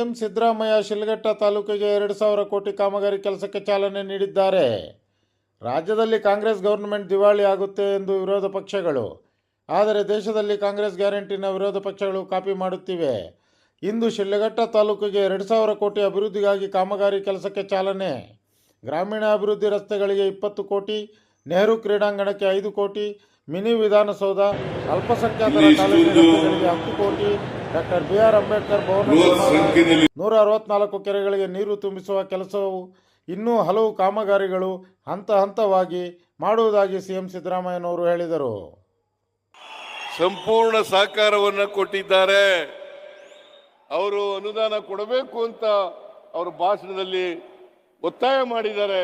CM Siddaramaiah ಶಿಲ್ಘಟ್ಟ ತಾಲೂಕಿಗೆ ಎರಡು ಸಾವಿರ ಕೋಟಿ ಕಾಮಗಾರಿ ಕೆಲಸಕ್ಕೆ ಚಾಲನೆ ನೀಡಿದ್ದಾರೆ. ರಾಜ್ಯದಲ್ಲಿ ಕಾಂಗ್ರೆಸ್ ಗೌರ್ಮೆಂಟ್ ದಿವಾಳಿ ಆಗುತ್ತೆ ಎಂದು ವಿರೋಧ ಪಕ್ಷಗಳು. ಆದರೆ ದೇಶದಲ್ಲಿ ಕಾಂಗ್ರೆಸ್ ಗ್ಯಾರಂಟಿನ ವಿರೋಧ ಪಕ್ಷಗಳು ಕಾಪಿ ಮಾಡುತ್ತಿವೆ. ಇಂದು ಶಿಲ್ಘಟ್ಟ ತಾಲೂಕಿಗೆ ಎರಡು ಸಾವಿರ ಕೋಟಿ ಅಭಿವೃದ್ಧಿಗಾಗಿ ಕಾಮಗಾರಿ ಕೆಲಸಕ್ಕೆ ಚಾಲನೆ. ಗ್ರಾಮೀಣ ಅಭಿವೃದ್ಧಿ ರಸ್ತೆಗಳಿಗೆ ಇಪ್ಪತ್ತು ಕೋಟಿ ನೆಹರು ಕ್ರೀಡಾಂಗಣಕ್ಕೆ ಐದು ಕೋಟಿ ಮಿನಿ ವಿಧಾನಸೌಧ ಅಲ್ಪಸಂಖ್ಯಾತರ ಕಾಲೇಜು ರಸ್ತೆಗಳಿಗೆ ಹತ್ತು ಕೋಟಿ doctor B R Ambedkar Bhavan ನೂರ ಅರವತ್ನಾಲ್ಕು ಕೆರೆಗಳಿಗೆ ನೀರು ತುಂಬಿಸುವ ಕೆಲಸವು ಇನ್ನೂ ಹಲವು ಕಾಮಗಾರಿಗಳು ಹಂತ ಹಂತವಾಗಿ ಮಾಡುವುದಾಗಿ ಸಿಎಂ ಸಿದ್ದರಾಮಯ್ಯನವರು ಹೇಳಿದರು. ಸಂಪೂರ್ಣ ಸಹಕಾರವನ್ನು ಕೊಟ್ಟಿದ್ದಾರೆ. ಅವರು ಅನುದಾನ ಕೊಡಬೇಕು ಅಂತ ಅವರು ಭಾಷಣದಲ್ಲಿ ಒತ್ತಾಯ ಮಾಡಿದ್ದಾರೆ.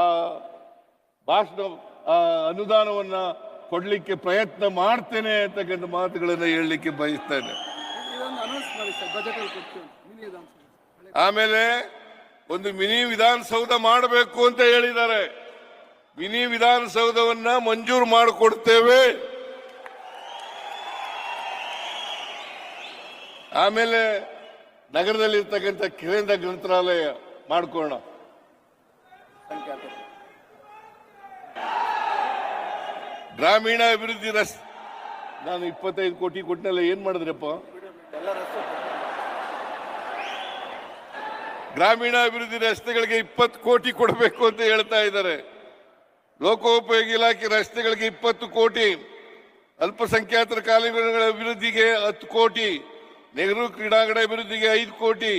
ಆ ಭಾಷಣ ಅನುದಾನವನ್ನ ಕೊಡ್ಲಿಕ್ಕೆ ಪ್ರಯತ್ನ ಮಾಡ್ತೇನೆ ಅಂತಕ್ಕಂಥ ಮಾತುಗಳನ್ನು ಹೇಳಲಿಕ್ಕೆ ಬಯಸ್ತೇನೆ. ಆಮೇಲೆ ಒಂದು ಮಿನಿ ವಿಧಾನಸೌಧ ಮಾಡಬೇಕು ಅಂತ ಹೇಳಿದ್ದಾರೆ. ಮಿನಿ ವಿಧಾನಸೌಧವನ್ನ ಮಂಜೂರು ಮಾಡಿಕೊಡ್ತೇವೆ. ಆಮೇಲೆ ನಗರದಲ್ಲಿ ಇರ್ತಕ್ಕಂಥ ಕೇಂದ್ರ ಗ್ರಂಥಾಲಯ ಮಾಡ್ಕೊಳ್ಳೋಣ. ಗ್ರಾಮೀಣ ಅಭಿವೃದ್ಧಿ ರಸ್ತೆ ನಾನು ಇಪ್ಪತ್ತೈದು ಕೋಟಿ ಕೊಟ್ಟನಲ್ಲ ಏನ್ ಮಾಡಿದ್ರಪ್ಪ? ಗ್ರಾಮೀಣ ಅಭಿವೃದ್ಧಿ ರಸ್ತೆಗಳಿಗೆ ಇಪ್ಪತ್ತು ಕೋಟಿ ಕೊಡಬೇಕು ಅಂತ ಹೇಳ್ತಾ ಇದ್ದಾರೆ. ಲೋಕೋಪಯೋಗಿ ಇಲಾಖೆ ರಸ್ತೆಗಳಿಗೆ ಇಪ್ಪತ್ತು ಕೋಟಿ, ಅಲ್ಪಸಂಖ್ಯಾತರ ಕಾಲೇಜುಗಳ ಅಭಿವೃದ್ಧಿಗೆ ಹತ್ತು ಕೋಟಿ, ನೆಹರು ಕ್ರೀಡಾಂಗಣ ಅಭಿವೃದ್ಧಿಗೆ ಐದು ಕೋಟಿ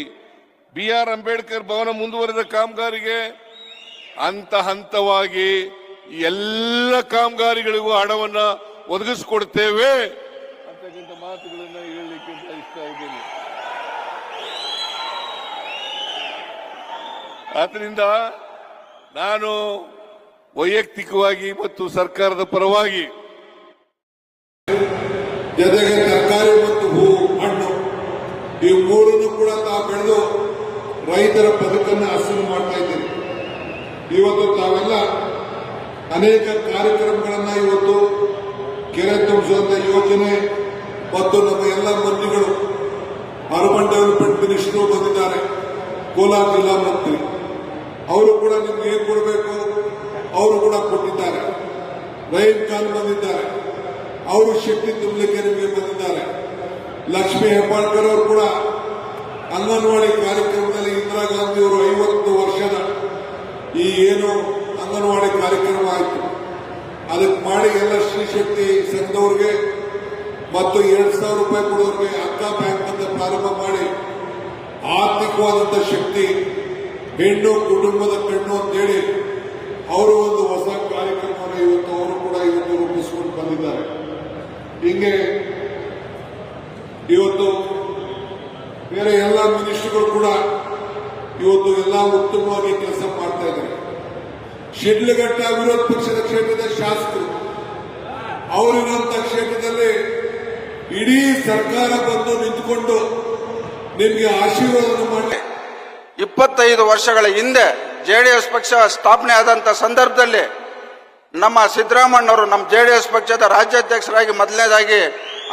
ಬಿ ಆರ್ ಅಂಬೇಡ್ಕರ್ ಭವನ ಮುಂದುವರೆದ ಕಾಮಗಾರಿಗೆ ಹಂತ ಹಂತವಾಗಿ ಎಲ್ಲ ಕಾಮಗಾರಿಗಳಿಗೂ ಹಣವನ್ನು ಒದಗಿಸಿಕೊಡ್ತೇವೆ. ಅಂತಕ್ಕಂಥ ಮಾತುಗಳನ್ನು ಹೇಳಲಿಕ್ಕೆ ಇಷ್ಟ ಇದ್ದೀನಿ. ಆದ್ರಿಂದ ನಾನು ವೈಯಕ್ತಿಕವಾಗಿ ಮತ್ತು ಸರ್ಕಾರದ ಪರವಾಗಿ ಜೊತೆಗೆ ತರಕಾರಿ ಮತ್ತು ಹೂ, ಹಣ್ಣು, ಈ ಮೂರನ್ನು ಕೂಡ ತಾವು ಬೆಳೆದು ರೈತರ ಬದುಕನ್ನ ಹಸಿರು ಮಾಡ್ತಾ ಇದ್ದೀರಿ. ಇವತ್ತು ತಾವೆಲ್ಲ ಅನೇಕ ಕಾರ್ಯಕ್ರಮಗಳನ್ನ ಇವತ್ತು ಕೆರೆ ತುಂಬಿಸುವಂತ ಯೋಜನೆ ಮತ್ತು ನಮ್ಮ ಎಲ್ಲ ಮಂತ್ರಿಗಳು ಡೆವಲಪ್ಮೆಂಟ್ ಮಿನಿಸ್ಟರ್ ಬಂದಿದ್ದಾರೆ ಕೋಲಾರ ಜಿಲ್ಲಾ ಮಂತ್ರಿ. ಅವರು ಕೂಡ ನಿಮ್ಗೆ ಏನ್ ಕೊಡಬೇಕು? ಅವರು ಕೂಡ ಕೊಟ್ಟಿದ್ದಾರೆ. ರೈನ್ ಖಾನ್ ಬಂದಿದ್ದಾರೆ. ಅವರು ಶಕ್ತಿ ತುಂಬಲಿಕ್ಕೆ ನಿಮಗೆ ಬಂದಿದ್ದಾರೆ. ಲಕ್ಷ್ಮೀ ಹೆಬ್ಬಾಳ್ಕರ್ ಅವರು ಕೂಡ ಅಂಗನವಾಡಿ ಕಾರ್ಯಕ್ರಮದಲ್ಲಿ ಇಂದಿರಾ ಗಾಂಧಿ ಅವರು ಐವತ್ತು ವರ್ಷದ ಈ ಏನು ಅಂಗನವಾಡಿ ಕಾರ್ಯಕ್ರಮ ಆಯಿತು. ಅದಕ್ಕೆ ಮಾಡಿ ಎಲ್ಲ ಶ್ರೀ ಶಕ್ತಿ ಸಂಘದವ್ರಿಗೆ ಮತ್ತು ಎರಡು ಸಾವಿರ ರೂಪಾಯಿ ಕೊಡೋರಿಗೆ ಅಕ್ಕ ಬ್ಯಾಂಕ್ ಅಂತ ಪ್ರಾರಂಭ ಮಾಡಿ ಆರ್ಥಿಕವಾದಂಥ ಶಕ್ತಿ ಹೆಣ್ಣು ಕುಟುಂಬದ ಕಣ್ಣು ಅಂತೇಳಿ ಅವರು ಒಂದು ಹೊಸ ಕಾರ್ಯಕ್ರಮವನ್ನು ಇವತ್ತು ಅವರು ಕೂಡ ಇವತ್ತು ರೂಪಿಸಿಕೊಂಡು ಬಂದಿದ್ದಾರೆ. ಹಿಂಗೆ ಇವತ್ತು ಬೇರೆ ಎಲ್ಲ ಮಿನಿಸ್ಟ್ರಿಗಳು ಕೂಡ ಇವತ್ತು ಎಲ್ಲ ಉತ್ತಮವಾಗಿ ಕೆಲಸ ಮಾಡ್ತಾ ಇದ್ದಾರೆ. ಶಿಡ್ಲಘಟ್ಟ ವಿರೋಧ ಪಕ್ಷದ ಕ್ಷೇತ್ರದ ಶಾಸಕರು ಅವರಿರುವಂತ ಕ್ಷೇತ್ರದಲ್ಲಿ ಇಡೀ ಸರ್ಕಾರ ಬಂದು ನಿಂತುಕೊಂಡು ನಿಮಗೆ ಆಶೀರ್ವಾದ ಮಾಡಿ ಇಪ್ಪತ್ತೈದು ವರ್ಷಗಳ ಹಿಂದೆ ಜೆ ಡಿ ಎಸ್ ಪಕ್ಷ ಸ್ಥಾಪನೆ ಆದಂತ ಸಂದರ್ಭದಲ್ಲಿ ನಮ್ಮ ಸಿದ್ದರಾಮಣ್ಣವರು ನಮ್ಮ ಜೆ ಡಿ ಎಸ್ ಪಕ್ಷದ ರಾಜ್ಯಾಧ್ಯಕ್ಷರಾಗಿ ಮೊದಲನೇದಾಗಿ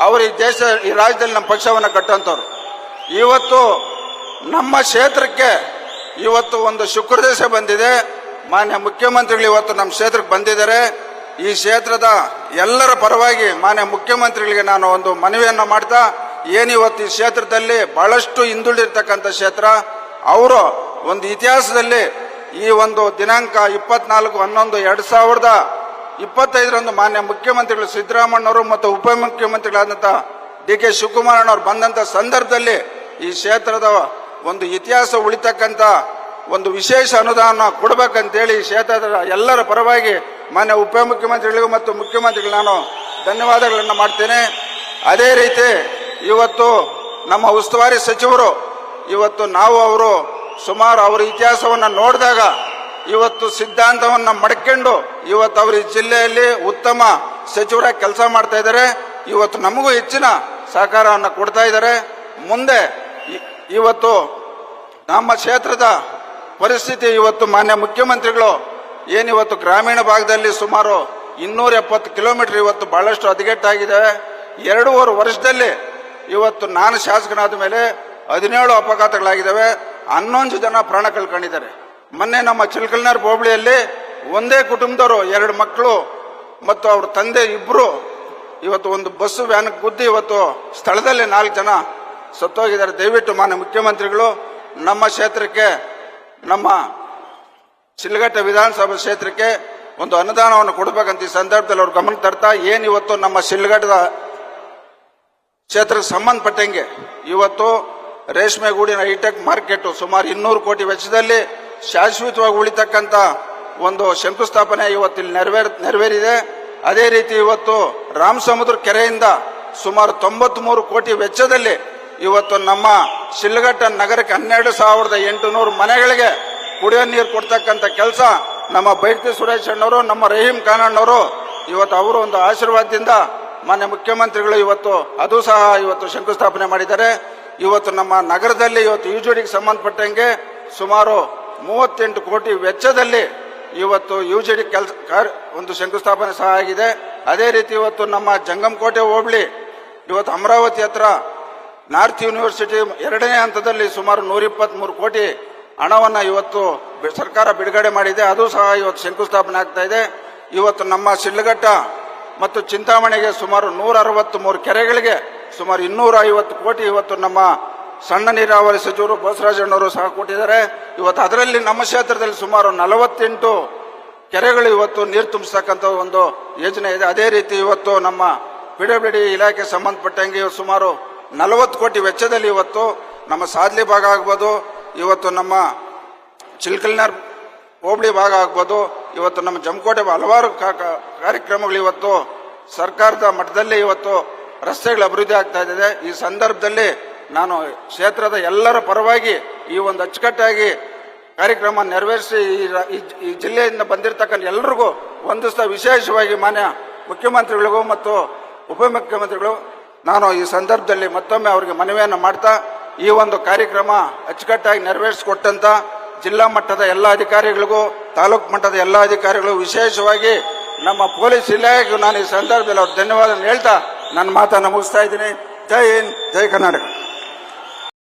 ಅವರು ಈ ದೇಶ, ಈ ರಾಜ್ಯದಲ್ಲಿ ನಮ್ಮ ಪಕ್ಷವನ್ನು ಕಟ್ಟಂತವ್ರು ಇವತ್ತು ನಮ್ಮ ಕ್ಷೇತ್ರಕ್ಕೆ ಇವತ್ತು ಒಂದು ಶುಕ್ರದೇಶ ಬಂದಿದೆ. ಮಾನ್ಯ ಮುಖ್ಯಮಂತ್ರಿಗಳು ಇವತ್ತು ನಮ್ಮ ಕ್ಷೇತ್ರಕ್ಕೆ ಬಂದಿದ್ದಾರೆ. ಈ ಕ್ಷೇತ್ರದ ಎಲ್ಲರ ಪರವಾಗಿ ಮಾನ್ಯ ಮುಖ್ಯಮಂತ್ರಿಗಳಿಗೆ ನಾನು ಒಂದು ಮನವಿಯನ್ನು ಮಾಡ್ತಾ, ಏನಿವತ್ತು ಈ ಕ್ಷೇತ್ರದಲ್ಲಿ ಬಹಳಷ್ಟು ಹಿಂದುಳಿದಿರ್ತಕ್ಕಂಥ ಕ್ಷೇತ್ರ ಅವರು ಒಂದು ಇತಿಹಾಸದಲ್ಲಿ ಈ ಒಂದು ದಿನಾಂಕ ಇಪ್ಪತ್ನಾಲ್ಕು, ಹನ್ನೊಂದು, ಎರಡು ಸಾವಿರದ ಇಪ್ಪತ್ತೈದರಂದು ಮಾನ್ಯ ಮುಖ್ಯಮಂತ್ರಿಗಳು ಸಿದ್ದರಾಮಣ್ಣವರು ಮತ್ತು ಉಪಮುಖ್ಯಮಂತ್ರಿಗಳಾದಂಥ ಡಿ ಕೆ ಶಿವಕುಮಾರಣ್ಣವ್ರು ಬಂದಂಥ ಸಂದರ್ಭದಲ್ಲಿ ಈ ಕ್ಷೇತ್ರದ ಒಂದು ಇತಿಹಾಸ ಉಳಿತಕ್ಕಂಥ ಒಂದು ವಿಶೇಷ ಅನುದಾನ ಕೊಡಬೇಕಂತೇಳಿ ಕ್ಷೇತ್ರದ ಎಲ್ಲರ ಪರವಾಗಿ ಮಾನ್ಯ ಉಪಮುಖ್ಯಮಂತ್ರಿಗಳಿಗೂ ಮತ್ತು ಮುಖ್ಯಮಂತ್ರಿಗಳು ನಾನು ಧನ್ಯವಾದಗಳನ್ನು ಮಾಡ್ತೇನೆ. ಅದೇ ರೀತಿ ಇವತ್ತು ನಮ್ಮ ಉಸ್ತುವಾರಿ ಸಚಿವರು ಇವತ್ತು ನಾವು ಅವರು ಸುಮಾರು ಅವರ ಇತಿಹಾಸವನ್ನು ನೋಡಿದಾಗ ಇವತ್ತು ಸಿದ್ಧಾಂತವನ್ನು ಮಡ್ಕೊಂಡು ಇವತ್ತು ಅವರು ಜಿಲ್ಲೆಯಲ್ಲಿ ಉತ್ತಮ ಸಚಿವರಾಗಿ ಕೆಲಸ ಮಾಡ್ತಾ ಇದ್ದಾರೆ. ಇವತ್ತು ನಮಗೂ ಹೆಚ್ಚಿನ ಸಹಕಾರವನ್ನು ಕೊಡ್ತಾ ಇದ್ದಾರೆ. ಮುಂದೆ ಇವತ್ತು ನಮ್ಮ ಕ್ಷೇತ್ರದ ಪರಿಸ್ಥಿತಿ ಇವತ್ತು ಮಾನ್ಯ ಮುಖ್ಯಮಂತ್ರಿಗಳು ಏನಿವತ್ತು ಗ್ರಾಮೀಣ ಭಾಗದಲ್ಲಿ ಸುಮಾರು ಇನ್ನೂರ ಎಪ್ಪತ್ತು ಕಿಲೋಮೀಟರ್ ಇವತ್ತು ಬಹಳಷ್ಟು ಹದಗೆಟ್ಟಾಗಿದೆ. ಎರಡೂವರೆ ವರ್ಷದಲ್ಲಿ ಇವತ್ತು ನಾನು ಶಾಸಕನಾದ ಮೇಲೆ ಹದಿನೇಳು ಅಪಘಾತಗಳಾಗಿದ್ದಾವೆ. ಹನ್ನೊಂದು ಜನ ಪ್ರಾಣ ಕಳ್ಕೊಂಡಿದ್ದಾರೆ. ಮೊನ್ನೆ ನಮ್ಮ ಚಿಲ್ಕಲ್ನಾರ್ ಹೋಬಳಿಯಲ್ಲಿ ಒಂದೇ ಕುಟುಂಬದವರು, ಎರಡು ಮಕ್ಕಳು ಮತ್ತು ಅವ್ರ ತಂದೆ ಇಬ್ಬರು ಇವತ್ತು ಒಂದು ಬಸ್ ವ್ಯಾನ್ ಗುದ್ದಿ ಇವತ್ತು ಸ್ಥಳದಲ್ಲಿ ನಾಲ್ಕು ಜನ ಸತ್ತೋಗಿದ್ದಾರೆ. ದಯವಿಟ್ಟು ಮಾನ್ಯ ಮುಖ್ಯಮಂತ್ರಿಗಳು, ನಮ್ಮ ಕ್ಷೇತ್ರಕ್ಕೆ, ನಮ್ಮ ಶಿಲ್ಘಟ್ಟ ವಿಧಾನಸಭಾ ಕ್ಷೇತ್ರಕ್ಕೆ ಒಂದು ಅನುದಾನವನ್ನು ಕೊಡಬೇಕಂತ ಈ ಸಂದರ್ಭದಲ್ಲಿ ಅವ್ರು ಗಮನ ತರ್ತಾ, ಏನು ಇವತ್ತು ನಮ್ಮ ಶಿಲ್ಘಟ್ಟದ ಕ್ಷೇತ್ರಕ್ಕೆ ಸಂಬಂಧಪಟ್ಟಂಗೆ ಇವತ್ತು ರೇಷ್ಮೆಗೂಡಿನ ಹೈಟೆಕ್ ಮಾರ್ಕೆಟ್ ಸುಮಾರು ಇನ್ನೂರು ಕೋಟಿ ವೆಚ್ಚದಲ್ಲಿ ಶಾಶ್ವತವಾಗಿ ಉಳಿತಕ್ಕಂಥ ಒಂದು ಶಂಕುಸ್ಥಾಪನೆ ಇವತ್ತು ಇಲ್ಲಿ ನೆರವೇರ್, ನೆರವೇರಿದೆ. ಅದೇ ರೀತಿ ಇವತ್ತು ರಾಮಸಮುದ್ರ ಕೆರೆಯಿಂದ ಸುಮಾರು ತೊಂಬತ್ಮೂರು ಕೋಟಿ ವೆಚ್ಚದಲ್ಲಿ ಇವತ್ತು ನಮ್ಮ ಶಿಲ್ಘಟ್ಟ ನಗರಕ್ಕೆ ಹನ್ನೆರಡು ಸಾವಿರದ ಎಂಟುನೂರು ಮನೆಗಳಿಗೆ ಕುಡಿಯೋ ನೀರು ಕೊಡ್ತಕ್ಕಂಥ ಕೆಲಸ ನಮ್ಮ ಬೈರ್ತಿ ಸುರೇಶ್ ಅಣ್ಣವರು, ನಮ್ಮ ರಹೀಂ ಖಾನಣ್ಣವರು ಇವತ್ತು ಅವರು ಒಂದು ಆಶೀರ್ವಾದದಿಂದ ಮಾನ್ಯ ಮುಖ್ಯಮಂತ್ರಿಗಳು ಇವತ್ತು, ಅದು ಸಹ ಇವತ್ತು ಶಂಕುಸ್ಥಾಪನೆ ಮಾಡಿದ್ದಾರೆ. ಇವತ್ತು ನಮ್ಮ ನಗರದಲ್ಲಿ ಇವತ್ತು ಯುಜಿಡಿಗೆ ಸಂಬಂಧಪಟ್ಟಂಗೆ ಸುಮಾರು ಮೂವತ್ತೆಂಟು ಕೋಟಿ ವೆಚ್ಚದಲ್ಲಿ ಇವತ್ತು ಯುಜಿಡಿ ಕೆಲಸ ಒಂದು ಶಂಕುಸ್ಥಾಪನೆ ಸಹ ಆಗಿದೆ. ಅದೇ ರೀತಿ ಇವತ್ತು ನಮ್ಮ ಜಂಗಮಕೋಟೆ ಹೋಬಳಿ, ಇವತ್ತು ಅಮರಾವತಿ ಹತ್ರ ನಾರ್ತ್ ಯೂನಿವರ್ಸಿಟಿ ಎರಡನೇ ಹಂತದಲ್ಲಿ ಸುಮಾರು ನೂರ ಕೋಟಿ ಹಣವನ್ನು ಇವತ್ತು ಸರ್ಕಾರ ಬಿಡುಗಡೆ ಮಾಡಿದೆ. ಅದು ಸಹ ಇವತ್ತು ಶಂಕುಸ್ಥಾಪನೆ ಆಗ್ತಾ ಇದೆ. ಇವತ್ತು ನಮ್ಮ ಶಿಡ್ಲಘಟ್ಟ ಮತ್ತು ಚಿಂತಾಮಣಿಗೆ ಸುಮಾರು ನೂರ ಮೂರು ಕೆರೆಗಳಿಗೆ ಸುಮಾರು ಇನ್ನೂರ ಐವತ್ತು ಕೋಟಿ ಇವತ್ತು ನಮ್ಮ ಸಣ್ಣ ನೀರಾವರಿ ಸಚಿವರು ಬಸವರಾಜಣ್ಣವರು ಸಹ ಕೊಟ್ಟಿದ್ದಾರೆ. ಇವತ್ತು ಅದರಲ್ಲಿ ನಮ್ಮ ಕ್ಷೇತ್ರದಲ್ಲಿ ಸುಮಾರು ನಲವತ್ತೆಂಟು ಕೆರೆಗಳು ಇವತ್ತು ನೀರು ತುಂಬಿಸ್ತಕ್ಕಂಥ ಒಂದು ಯೋಜನೆ ಇದೆ. ಅದೇ ರೀತಿ ಇವತ್ತು ನಮ್ಮ ಪಿಡಬ್ಲ್ಯೂಡಿ ಇಲಾಖೆ ಸಂಬಂಧಪಟ್ಟಂಗೆ ಸುಮಾರು ನಲವತ್ತು ಕೋಟಿ ವೆಚ್ಚದಲ್ಲಿ ಇವತ್ತು ನಮ್ಮ ಸಾದ್ಲಿ ಭಾಗ ಆಗ್ಬೋದು, ಇವತ್ತು ನಮ್ಮ ಚಿಲ್ಕಲ್ನರ್ ಹೋಬಳಿ ಭಾಗ ಆಗ್ಬೋದು, ಇವತ್ತು ನಮ್ಮ ಜಮಕೋಟೆ ಹಲವಾರು ಕಾರ್ಯಕ್ರಮಗಳು ಇವತ್ತು ಸರ್ಕಾರದ ಮಟ್ಟದಲ್ಲಿ ಇವತ್ತು ರಸ್ತೆಗಳ ಅಭಿವೃದ್ಧಿ ಆಗ್ತಾ ಇದೆ. ಈ ಸಂದರ್ಭದಲ್ಲಿ ನಾನು ಕ್ಷೇತ್ರದ ಎಲ್ಲರ ಪರವಾಗಿ ಈ ಒಂದು ಅಚ್ಚುಕಟ್ಟಾಗಿ ಕಾರ್ಯಕ್ರಮ ನೆರವೇರಿಸಿ ಈ ಜಿಲ್ಲೆಯಿಂದ ಬಂದಿರತಕ್ಕಂಥ ಎಲ್ರಿಗೂ ವಂದಿಸ್ತಾ ವಿಶೇಷವಾಗಿ ಮಾನ್ಯ ಮುಖ್ಯಮಂತ್ರಿಗಳಿಗೂ ಮತ್ತು ಉಪಮುಖ್ಯಮಂತ್ರಿಗಳು, ನಾನು ಈ ಸಂದರ್ಭದಲ್ಲಿ ಮತ್ತೊಮ್ಮೆ ಅವರಿಗೆ ಮನವಿಯನ್ನು ಮಾಡ್ತಾ ಈ ಒಂದು ಕಾರ್ಯಕ್ರಮ ಅಚ್ಚುಕಟ್ಟಾಗಿ ನೆರವೇರಿಸಿಕೊಟ್ಟಂತ ಜಿಲ್ಲಾ ಮಟ್ಟದ ಎಲ್ಲ ಅಧಿಕಾರಿಗಳಿಗೂ, ತಾಲೂಕು ಮಟ್ಟದ ಎಲ್ಲ ಅಧಿಕಾರಿಗಳು ವಿಶೇಷವಾಗಿ ನಮ್ಮ ಪೊಲೀಸ್ ಇಲಾಖೆಗೂ ನಾನು ಈ ಸಂದರ್ಭದಲ್ಲಿ ಅವ್ರ ಧನ್ಯವಾದ ಹೇಳ್ತಾ ನನ್ನ ಮಾತನ್ನು ಮುಗಿಸ್ತಾ ಇದ್ದೀನಿ. ಜೈ ಹಿಂದ್ ಜೈ ಕರ್ನಾಟಕ.